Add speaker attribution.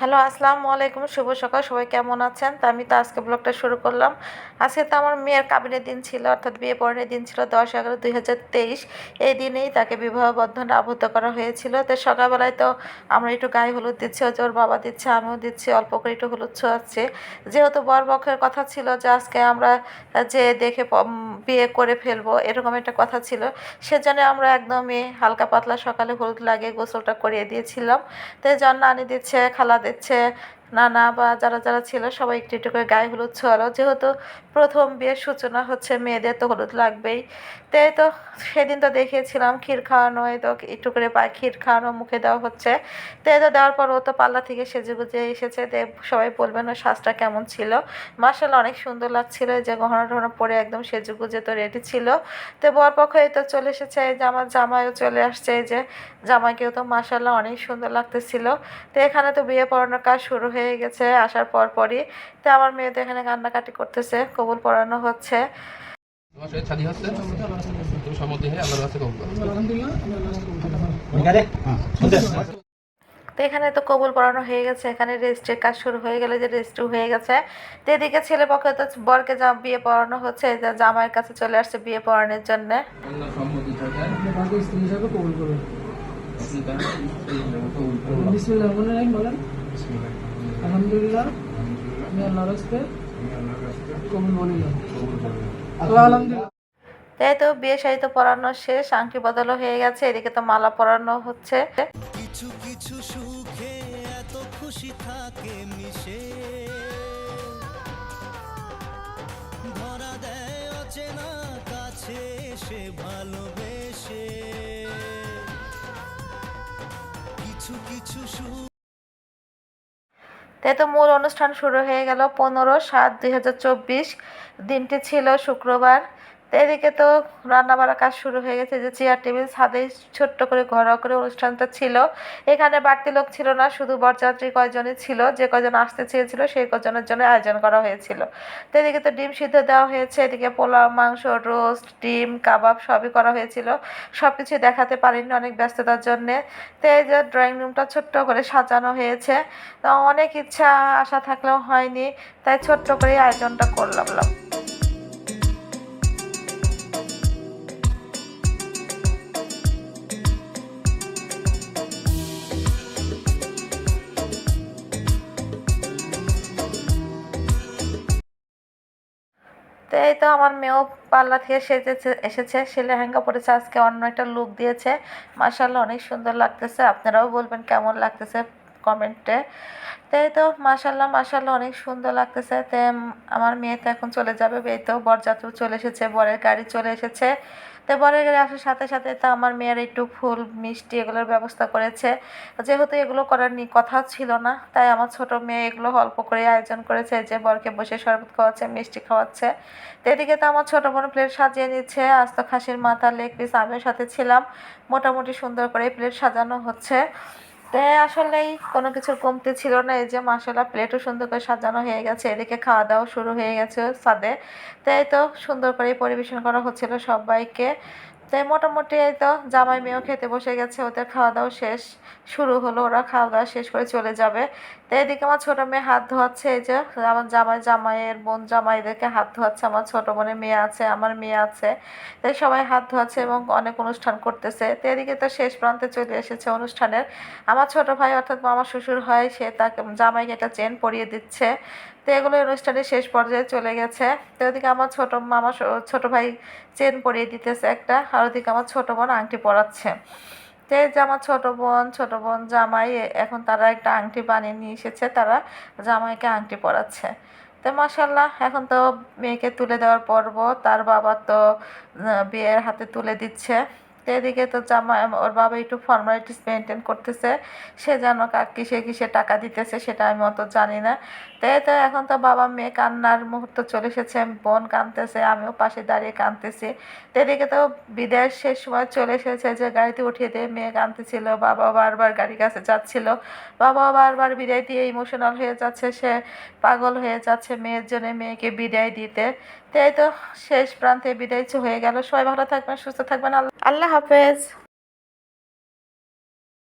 Speaker 1: Hello, আসসালামু আলাইকুম, শুভ সকাল, সবাই কেমন আছেন? তো আমি তো আজকে ব্লগটা শুরু করলাম। আজকে তো আমার মেয়ের কাবিনের দিন ছিল, অর্থাৎ বিয়ে পড়ানোর দিন ছিল দশ এগারো দুই হাজার তেইশ। এই দিনেই তাকে বিবাহ বন্ধনে আবদ্ধ করা হয়েছিল। তো সকালবেলায় তো আমরা একটু গায়ে হলুদ দিচ্ছি হচ্ছে ওর বাবা দিচ্ছে, আমিও দিচ্ছি, অল্প করে একটু হলুদ ছোঁয়াচ্ছে। যেহেতু বর পক্ষের কথা ছিল যে আজকে আমরা যে দেখে বিয়ে করে ফেলব, এরকম একটা কথা ছিল। সেজন্য আমরা একদমই হালকা পাতলা সকালে হলুদ লাগিয়ে গোসলটা করিয়ে দিয়েছিলাম। তো আনি দিচ্ছে, খালা দিচ্ছে নানা বা যারা যারা ছিল সবাই একটু একটু করে গায়ে হলুদ ছোয়ালো। যেহেতু প্রথম বিয়ের সূচনা হচ্ছে মেয়েদের, তো হলুদ লাগবেই। তাই তো সেদিন তো দেখিয়েছিলাম ক্ষীর খাওয়ানো তো একটু করে পা ক্ষীর খাওয়ানো মুখে দেওয়া হচ্ছে। তাই তো দেওয়ার পর ও তো পাল্লা থেকে সেজে গুজে এসেছে। তো সবাই বলবেন ওর শ্বাসটা কেমন ছিল। মার্শাল অনেক সুন্দর লাগছিল যে গহনা টহনা পরে একদম সেজে গুজে তো রেডি ছিল। তো বরপক্ষ এই তো চলে এসেছে যে আমার জামাইও চলে আসছে যে জামাইকেও তো মার্শাল্লাহ অনেক সুন্দর লাগতেছিল। তো এখানে তো বিয়ে পড়ানোর কাজ শুরু হয়ে গেছে আসার পর পরই। তো আমার মেয়ে তো এখানে কান্নাকাটি করতেছে কবুল পড়ানো হচ্ছে।
Speaker 2: তোমার সহিত শাদী হচ্ছে? তুমি সম্মতি হয়ে আল্লাহর কাছে কবুল করো।
Speaker 1: তো এখানে তো কবুল পড়ানো হয়ে গেছে এখানে রেজিস্ট্রির কাজ শুরু হয়ে গেলে যে রেজিস্ট্রি হয়ে গেছে। তো এদিকে ছেলে পক্ষে তো বরকে যা বিয়ে পড়ানো হচ্ছে জামাইয়ের কাছে চলে আসছে বিয়ে পড়ানোর জন্য।
Speaker 2: আল্লাহ সম্মতি থাকে
Speaker 3: আপনাকে স্ত্রী কবুল আলহামদুলিল্লাহ আমি আল্লাহর কবুল বলিলাম আলহামদুলিল্লাহ।
Speaker 1: তাই তো বিয়ে শাড়ি তো পরানো শেষ আংটি বদলও হয়ে গেছে এদিকে তো মালা পরানো হচ্ছে।
Speaker 4: কিছু কিছু সুখে এত খুশি থাকে মিশে। ধরা দেয় অচেনা কাছে এসে ভালোবেসে। কিছু কিছু সুখ
Speaker 1: তাই তো মূল অনুষ্ঠান শুরু হয়ে গেল পনেরো সাত দুই হাজার চব্বিশ। দিনটি ছিল শুক্রবার। তো এদিকে তো রান্না বাড়ার কাজ শুরু হয়ে গেছে, যে চেয়ার টেবিল ছাদে ছোট্ট করে ঘরোয়া করে অনুষ্ঠানটা ছিল। এখানে বাড়তি লোক ছিল না, শুধু বরযাত্রী কয়জনই ছিল, যে কয়জন আসতে চেয়েছিল সেই কজনের জন্য আয়োজন করা হয়েছিল। তো এদিকে তো ডিম সিদ্ধ দেওয়া হয়েছে, এদিকে পোলাও, মাংস রোস্ট ডিম, কাবাব সবই করা হয়েছিল। সব কিছু দেখাতে পারিনি অনেক ব্যস্ততার জন্যে। তো এই যে ড্রয়িং রুমটা ছোট্ট করে সাজানো হয়েছে, তো অনেক ইচ্ছা, আশা থাকলেও হয়নি, তাই ছোট্ট করে আয়োজনটা করলাম। তো এই তো আমার মেয়েও পাল্লা থেকে সেজেছে, এসেছে সেলে হ্যাঙ্গা পরেছে, আজকে অন্য একটা লুক দিয়েছে। মাসাল্লাহ অনেক সুন্দর লাগতেছে। আপনারাও বলবেন কেমন লাগতেছে কমেন্টে তাই তো মাসাল্লাহ মাসাল্লাহ অনেক সুন্দর লাগতেছে। তে আমার মেয়ে তো এখন চলে যাবে, এই তো বরযাত্রী চলে এসেছে, বরের গাড়ি চলে এসেছে। তো বরের গাড়ি আসার সাথে সাথে তো আমার মেয়ের একটু ফুল, মিষ্টি এগুলোর ব্যবস্থা করেছে। যেহেতু এগুলো করার নি কথা ছিল না, তাই আমার ছোট মেয়ে এগুলো অল্প করে আয়োজন করেছে, যে বরকে বসে শরবত খাওয়াচ্ছে, মিষ্টি খাওয়াচ্ছে। তো এদিকে তো আমার ছোট বোন প্লেট সাজিয়ে নিচ্ছে আজ তো খাসির মাথা লেগ পিস আমিও সাথে ছিলাম। মোটামুটি সুন্দর করে প্লেট সাজানো হচ্ছে। তো আসলেই কোনো কিছুর কমতি ছিল না। এই যে মাসালা প্লেটও সুন্দর করে সাজানো হয়ে গেছে, এদিকে খাওয়া দাওয়া শুরু হয়ে গেছে সাদে তাই তো সুন্দর করে পরিবেশন করা হচ্ছিল সবাইকে। তো এই মোটামুটি এই তো জামাই মেয়েও খেতে বসে গেছে, ওদের খাওয়া দাওয়া শেষ, শুরু হলো, ওরা খাওয়া দাওয়া শেষ করে চলে যাবে। তো এদিকে আমার ছোটো মেয়ে হাত ধোয়াচ্ছে, এই যে আমার জামাই, জামাইয়ের বোন জামাইদেরকে হাত ধোয়াচ্ছে, আমার ছোটো বোনের মেয়ে আছে, আমার মেয়ে আছে। তাই সবাই হাত ধোয়াচ্ছে এবং অনেক অনুষ্ঠান করতেছে। তো এদিকে তো শেষ প্রান্তে চলে এসেছে অনুষ্ঠানের। আমার ছোটো ভাই অর্থাৎ আমার শ্বশুর হয়, সে তাকে জামাইকে একটা চেন পরিয়ে দিচ্ছে। তো এগুলো অনুষ্ঠানের শেষ পর্যায়ে চলে গেছে। তো ওদিকে আমার ছোট মামা ছোট ভাই চেন পরিয়ে দিতেছে একটা, আর ওদিকে আমার ছোট বোন আংটি পরাচ্ছে। তো যে আমার ছোট বোন ছোট বোন জামাই এখন তারা একটা আংটি বানিয়ে নিয়ে এসেছে, তারা জামাইকে আংটি পরাচ্ছে। তো মাসাল্লাহ এখন তো মেয়েকে তুলে দেওয়ার পর্ব, তার বাবা তো বিয়ের হাতে তুলে দিচ্ছে। এদিকে তো জামা, ওর বাবা একটু ফর্মালিটিস মেনটেন করতেছে। সে যেন কিসে কিসে টাকা দিতেছে সেটা আমি অত জানি না। তাই তো এখন তো বাবা মেয়ে কান্নার মুহূর্ত চলে এসেছে, বোন কাঁদতেছে, আমিও পাশে দাঁড়িয়ে কাঁদতেছি। এদিকে তো বিদায়ের শেষ সময় চলে এসেছে যে গাড়িতে উঠিয়ে দিয়ে মেয়ে কাঁদতেছিল বাবা বারবার গাড়ির কাছে যাচ্ছিল। বাবা বারবার বিদায় দিয়ে ইমোশনাল হয়ে যাচ্ছে, সে পাগল হয়ে যাচ্ছে মেয়ের জন্য মেয়েকে বিদায় দিতে। তাই তো শেষ প্রান্তে বিদায় হয়ে গেল। সবাই ভালো থাকবেন, সুস্থ থাকবেন। আল্লাহ হাফেজ।